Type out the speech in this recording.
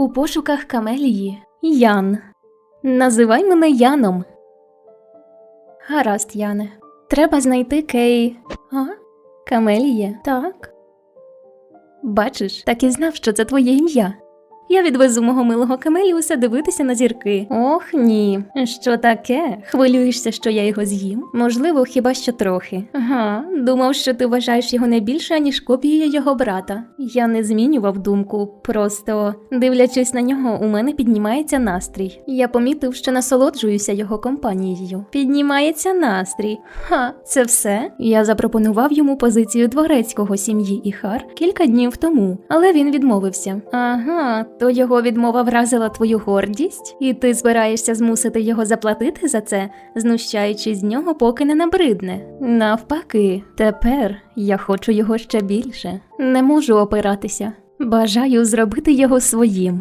У пошуках камелії. Ян. Називай мене Яном. Гаразд, Яне. Треба знайти Кей. А? Камеліє? Так. Бачиш, так і знав, що це твоє ім'я. Я відвезу мого милого Камеліуса дивитися на зірки. Ох ні. Що таке? Хвилюєшся, що я його з'їм? Можливо, хіба що трохи. Ага, думав, що ти вважаєш його не більше, ніж копією його брата. Я не змінював думку, просто дивлячись на нього, у мене піднімається настрій. Я помітив, що насолоджуюся його компанією. Піднімається настрій. Ха, це все. Я запропонував йому позицію дворецького сім'ї Іхар кілька днів тому, але він відмовився. Ага, то його відмова вразила твою гордість, і ти збираєшся змусити його заплатити за це, знущаючись з нього, поки не набридне. Навпаки, тепер я хочу його ще більше. Не можу опиратися. Бажаю зробити його своїм.